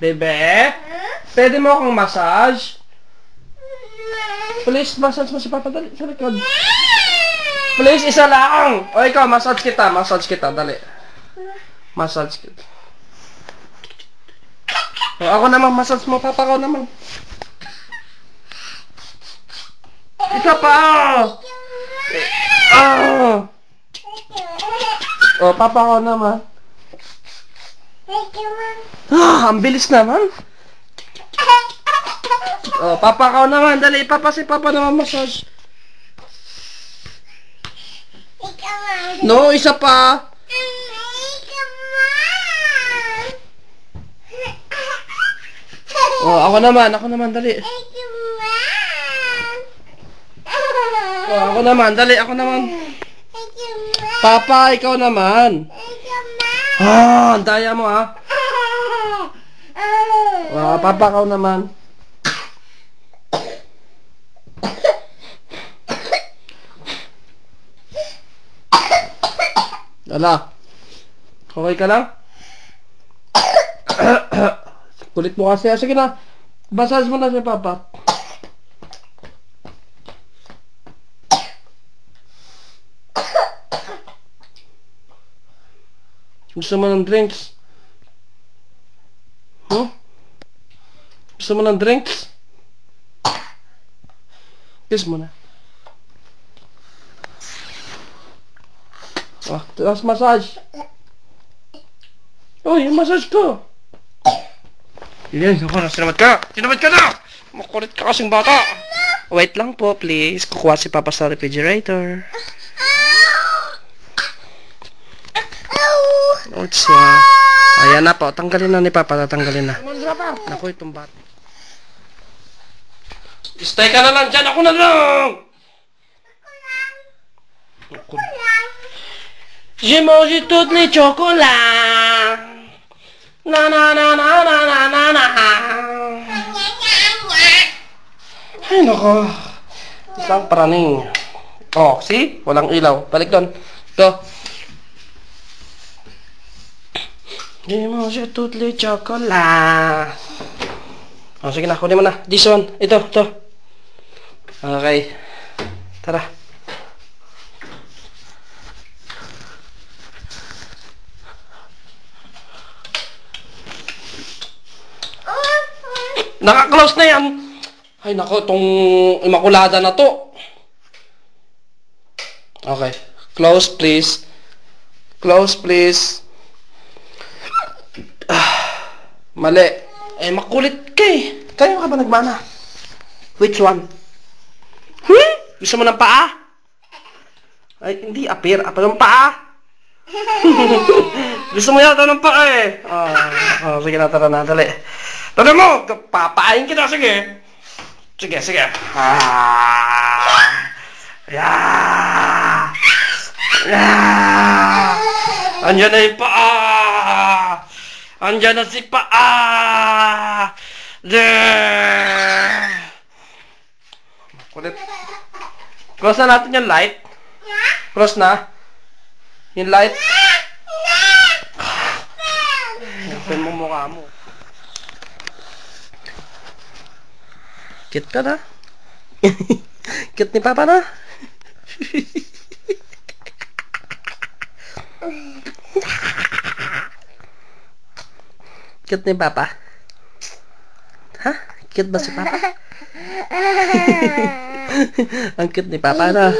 Bebe? Pwede mo akong massage? Please, massage mo si Papa. Dali, sa likod. Please, isa lang. O ikaw, massage kita. Massage kita. Dali. Massage kita. O, ako naman, massage mo. Papa ko naman. Ika pa! Ah! O, papa ko naman. Ah, ang bilis naman. Oh, papa ka naman. Dali, papa si papa naman massage. No, isa pa. Oh, ako naman, ako naman, dali. Oh, ako naman, dali, ako naman. Papa, ikaw naman. Ah, daya mo ah. Ah, papa ka naman. Ala. Okay ka lang? Kulit mo kasi. Sige na. Basas mo na si Papa. Gusto mo ng drinks? Huh? Gusto mo ng drinks? Kiss mo na. Ah, tapos massage. Uy, yung massage ko. Yan, ako na, sinamad ka. Sinamad ka na! Makulit ka kasing bata. Wait lang po, please. Kukuha si Papa sa refrigerator. Oops, ah. Ayan na po. Tanggalin na ni Papa. Tatanggalin na. Naku, itong bata. Stay ka na lang dyan. Ako na lang! Ako Je mange toutes les chocolats. Na na na na na na na na. Ay, nako. Isang praning. Oh, see? Walang ilaw. Balik doon. Go. Je mange toutes les chocolats. Oh, sige na. Kunin mo na. This one. Ito, ito. Okay. Tara. Naka-close na yan. Ay, nako, itong imakulada na to. Okay. Close, please. Close, please. Ah, mali. Eh, makulit ka eh. Kayo ka ba nagmana? Which one? Hmm? Gusto mo ng paa? Ay, hindi. Apir. Apir ng paa. Gusto mo yata ng paa eh. Ah, oh, sige na, tara na. Dali. Tara mo! Papain kita, sige. Sige, sige. Ah. Yeah. Yeah. Andiyan na yung paa. Andiyan na si paa. There. Kulit. Close na natin yung light. Close na. Yung light. Open mo mukha mo. Cute ka na. Cute ni Papa na. Cute ni Papa. Ha? Cute ba si Papa? Ang cute ni Papa na.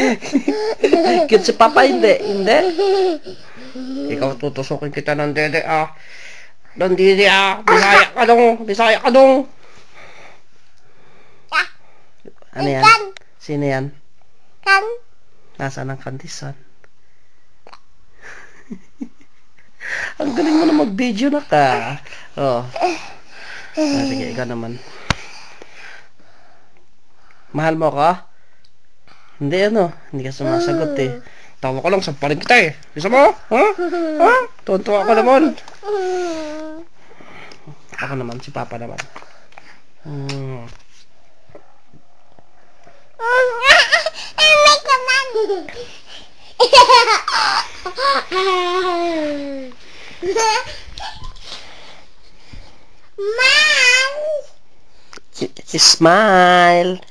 cute si Papa, hindi. Hindi. Ikaw tutusukin kita ng dede ah. Ng dede ah. Bisaya ka dong. Bisaya ka dong. Ano yan? Sino yan? Kan? Nasaan ang kandison? ang galing mo na mag-video na ka. Oh. Ah, sige, ikaw naman. Mahal mo ako? Hindi ano, hindi ka sumasagot eh. Tawa ko lang, samparin kita eh. Bisa mo? Ha? Ha? Tuwan-tuwa ako naman. Ako naman, si Papa naman. Hmm. Kaman. Mouse. I- Smile.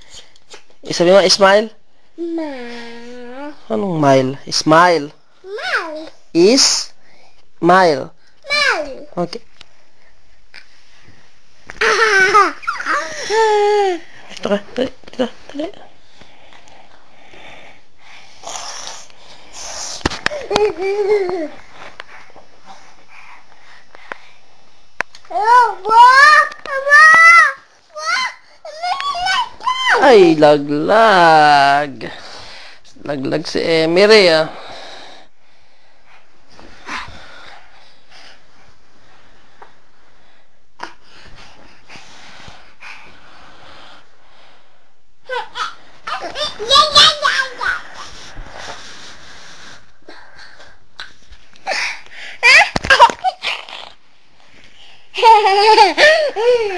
Isabi mo, smile? Mouse. Anong mile? Smile. Mouse. Is? Mile. Mouse. Okay. Dito ka. Dali. Dito. Dali. Oh, what? What? Ay, laglag. Laglag si Emery, ah.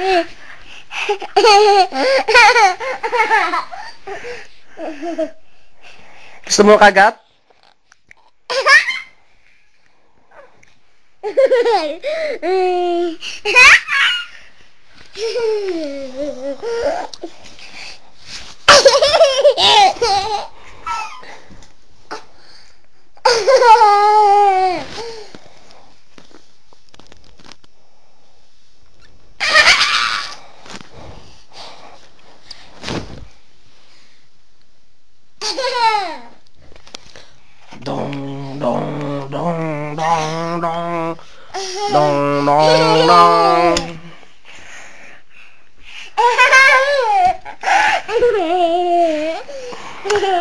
Gusto mo kagat? Dong, dong, dong.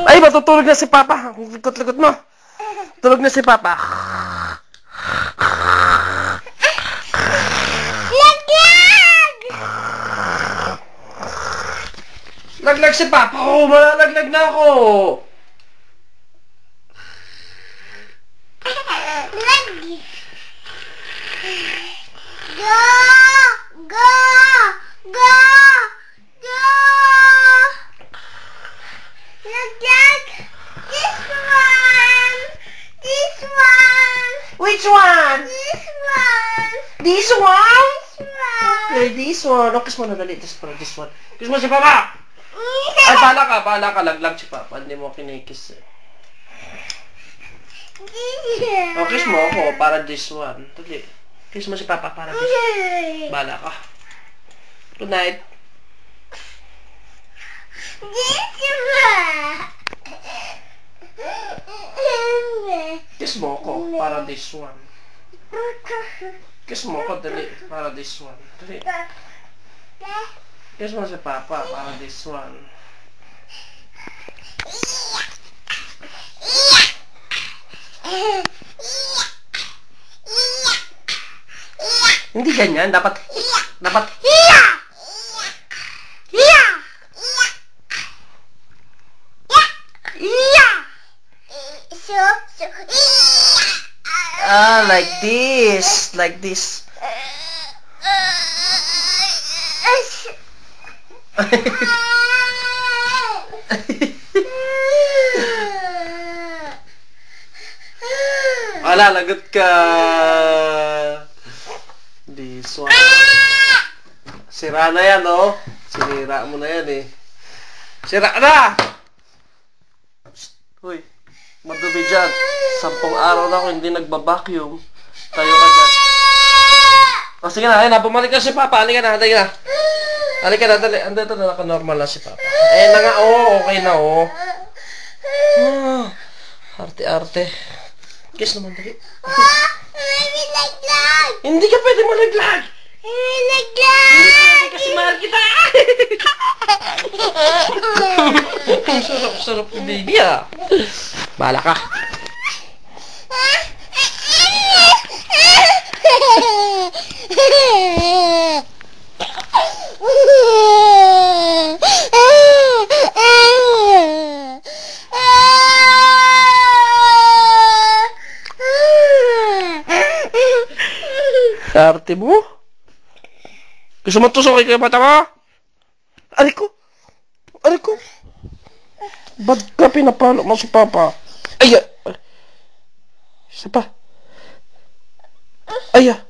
Ay, matutulog na si Papa. Likot-likot mo. Tulog na si Papa. Laglag si Papa. Oh, malalaglag na ako. Go! Go! Go! Go! Look, look! This one! This one! Which one? This one! This one? This one! Okay, this one. Oh, kiss mo na dali. This one, this one. Kiss mo si Papa. Ay, bala ka, bala ka. Laglag si Papa. Hindi mo kinikiss eh. Oh, kiss mo ako para this one. Dali. Kiss mo si Papa para this one. Bala ka. Good night. Kiss mo ako para this one. Kiss mo ako, dali. Para this one. Dali. Kiss mo si Papa para this one. Hindi ganyan. Dapat, dapat, So, ah, like this. Like this. Wala, lagot ka. This one. Sira na yan, oh. Sinira mo na yan, eh. Sira na! Psst. Madumi dyan. Sampung araw na ako hindi nagbabacuum. Tayo ka dyan. O, sige na, ayun na, bumalik na si Papa. Halika na, halika na. Halika na, dali. Andito na, naka-normal na si Papa. Eh, na nga, oh, okay na, oh. Ah, arte-arte. Kiss naman, dali. That. Hindi ka pwede malaglag! Like Hindi pwede kasi mahal kita! Sarap-sarap ni baby, ah. Bahala ka. Arte mo? Gusto mo tusokin ko yung mata mo? Aray ko! Aray ko! Ba't ka pinapalo mo si Papa? Ay! ah. Isa pa. Ay! ah.